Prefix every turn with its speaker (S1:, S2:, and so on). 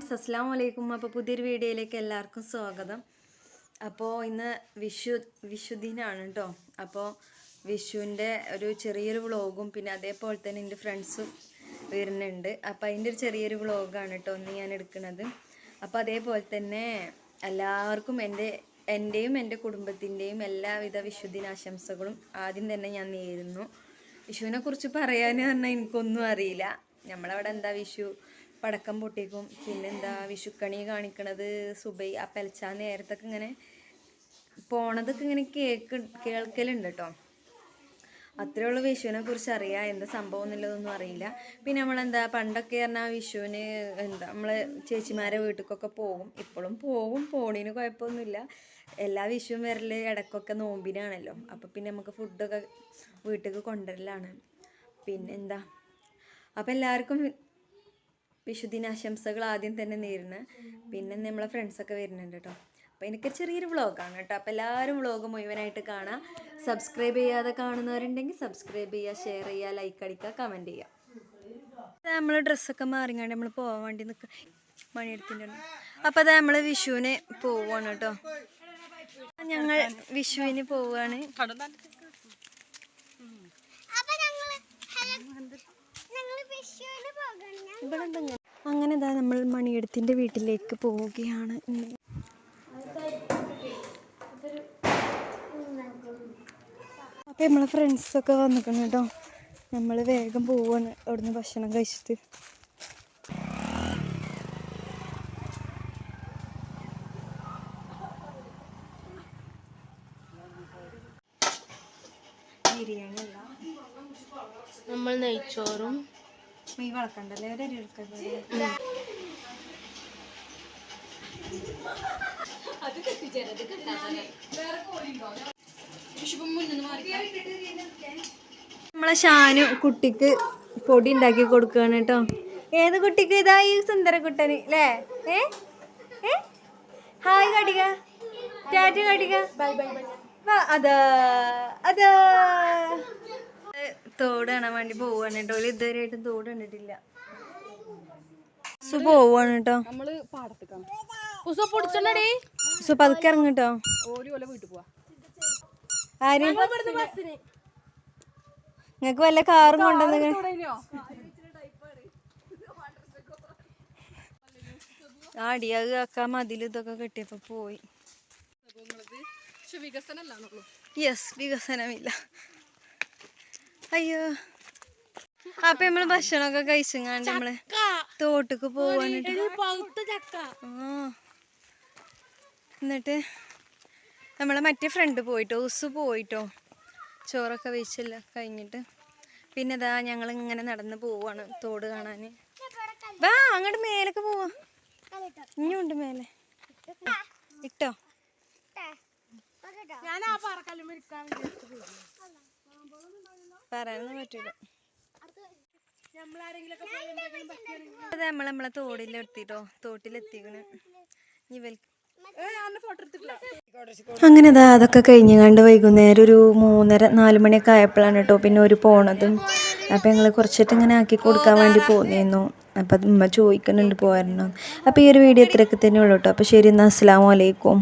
S1: Friends അസ്സാം വലൈക്കും അപ്പോൾ പുതിയൊരു വീഡിയോയിലേക്ക് എല്ലാവർക്കും സ്വാഗതം. അപ്പോൾ ഇന്ന് വിഷു വിഷുദിനാണ് കേട്ടോ അപ്പോൾ വിഷുവിന്റെ ഒരു ചെറിയൊരു വ്ളോഗും പിന്നെ അതേപോലെ തന്നെ എന്റെ ഫ്രണ്ട്സും വരുന്നുണ്ട്. അപ്പോൾ അതിന്റെ ഒരു ചെറിയൊരു വ്ളോഗാണ് കേട്ടോ ഒന്ന് ഞാൻ എടുക്കുന്നത്. അപ്പോൾ അതേപോലെ തന്നെ എല്ലാവർക്കും എന്റെ എന്റെയും എന്റെ കുടുംബത്തിന്റെയും എല്ലാവിധ വിഷുദിനാശംസകളും ആദ്യം തന്നെ ഞാൻ നേരുന്നു. വിഷുവിനെ കുറിച്ച് പറയാൻ പറഞ്ഞാൽ എനിക്കൊന്നും അറിയില്ല. നമ്മളവിടെ എന്താ വിഷു പടക്കം പൊട്ടിക്കും പിന്നെന്താ വിഷുക്കണി കാണിക്കണത് സുബൈ ആ പെലച്ചാ നേരത്തൊക്കെ ഇങ്ങനെ പോണതൊക്കെ ഇങ്ങനെ കേക്ക് കേൾക്കലുണ്ട് കേട്ടോ അത്രേ ഉള്ളൂ വിഷുവിനെ കുറിച്ച് അറിയാം. എന്താ സംഭവം എന്നുള്ളതൊന്നും അറിയില്ല. പിന്നെ നമ്മളെന്താ പണ്ടൊക്കെ പറഞ്ഞാൽ വിഷുവിന് എന്താ നമ്മൾ ചേച്ചിമാരെ വീട്ടിലേക്കൊക്കെ പോകും. ഇപ്പോഴും പോകും പോണീന് കുഴപ്പമൊന്നുമില്ല. എല്ലാ വിഷുവും വരൽ ഇടയ്ക്കൊക്കെ നോമ്പിനാണല്ലോ. അപ്പോൾ പിന്നെ നമുക്ക് ഫുഡൊക്കെ വീട്ടിലേക്ക് കൊണ്ടുവരലാണ്. പിന്നെന്താ അപ്പോൾ എല്ലാവർക്കും വിഷുദിനാശംസകൾ ആദ്യം തന്നെ നേരുന്നു പിന്നെ നമ്മളെ ഫ്രണ്ട്സൊക്കെ വരുന്നുണ്ട് കേട്ടോ അപ്പോൾ എനിക്ക് ചെറിയൊരു വ്ളോഗാണ് കേട്ടോ അപ്പോൾ എല്ലാവരും വ്ളോഗ് മുഴുവനായിട്ട് കാണാം. സബ്സ്ക്രൈബ് ചെയ്യാതെ കാണുന്നവരുണ്ടെങ്കിൽ സബ്സ്ക്രൈബ് ചെയ്യുക ഷെയർ ചെയ്യുക ലൈക്ക് അടിക്കുക കമന്റ് ചെയ്യുക നമ്മൾ ഡ്രസ്സൊക്കെ മാറിങ്ങാണ്ട് നമ്മൾ പോകാൻ വേണ്ടി നിൽക്കുക മണിയെടുത്തിട്ടുണ്ട്. അപ്പോൾ അത് നമ്മൾ വിഷുവിന് പോവാണ് കേട്ടോ ഞങ്ങൾ വിഷുവിന് പോവാണ്. ഇവിടെ? അങ്ങനെ ഇതാ നമ്മൾ മണിയെടുത്തിന്റെ വീട്ടിലേക്ക് പോവുകയാണ് അപ്പം നമ്മളെ ഫ്രണ്ട്സൊക്കെ വന്നിട്ടുണ്ട് കേട്ടോ നമ്മൾ വേഗം പോവാണ് അവിടുന്ന് ഭക്ഷണം കഴിച്ചിട്ട്. ബിരിയാണി അല്ല.
S2: നമ്മൾ നെയ്ച്ചോറും
S1: മീൻ വളക്കണ്ടല്ലേ ഒരു അരി നമ്മളെ ഷാനു കുട്ടിക്ക് പൊടി ഉണ്ടാക്കി കൊടുക്കുകയാണ് കേട്ടോ. ഏത് കുട്ടിക്ക്? ഇതാ ഈ സുന്ദരക്കുട്ടന് അല്ലേ ഏ? ഏ? ഹായ് കടിക ടാറ്റ കടിക ബൈ അതാ അതാ. തോട് കാണാൻ വേണ്ടി പോവാണ് കേട്ടോ. ഇതുവരെ ആയിട്ടും തോട് കണ്ടിട്ടില്ല. പോവാണ് കേട്ടോ.
S2: നമ്മൾ പാടത്തേക്കാണ്. ഉസ
S1: പതുക്കെ
S2: ഇറങ്ങട്ടോ വീട്ടിൽ പോവാ.
S1: ആര്? നിങ്ങക്ക് വല്ല കാറും കൊണ്ടുവന്നു ആടി അത് ആക്കാൻ മതിൽ ഇതൊക്കെ കെട്ടിയപ്പോ പോയി. യെസ് വികസനമില്ല. അയ്യോ. അപ്പൊ നമ്മൾ ഭക്ഷണമൊക്കെ കഴിച്ചങ്ങാണ്ട് നമ്മൾ തോട്ടക്ക് പോവാനിട്ട്. എന്നിട്ട് നമ്മളെ മറ്റേ ഫ്രണ്ട് പോയിട്ടോ ഉസ് പോയിട്ടോ. ചോറൊക്കെ വെച്ചില്ല കഴിഞ്ഞിട്ട്. പിന്നെ ഇതാ ഞങ്ങൾ ഇങ്ങനെ നടന്ന് പോവാണ് തോട് കാണാൻ വാ അങ്ങോട്ട് മേലൊക്കെ പോവാ. ഇനിയുണ്ട് മേലെ. ഇട്ടോ?
S2: ഞാൻ ആ പാറക്കല്ലും ഇരിക്കാൻ
S1: പറയാനൊന്നും പറ്റൂല. അത് നമ്മൾ നമ്മളെ തോടിലെത്തിട്ടോ തോട്ടിലെത്തിക്കണ്. ഇവൽക്ക് അങ്ങനെ അതാ അതൊക്കെ കഴിഞ്ഞ് കണ്ട് വൈകുന്നേരം ഒരു മൂന്നര നാല് മണിയൊക്കെ ആയപ്പോഴാണ് കേട്ടോ പിന്നെ ഒരു പോണതും. അപ്പം ഞങ്ങൾ കുറച്ചിട്ട് ഇങ്ങനെ ആക്കി കൊടുക്കാൻ വേണ്ടി പോന്നിരുന്നു അപ്പം അത് ഉമ്മ ചോദിക്കുന്നുണ്ട് പോയിരുന്നു അപ്പോൾ ഈ ഒരു വീഡിയോ ഇത്രയൊക്കെ തന്നെ ഉള്ളൂ കേട്ടോ അപ്പോൾ ശരി എന്നാൽ അസ്സാം വലൈക്കും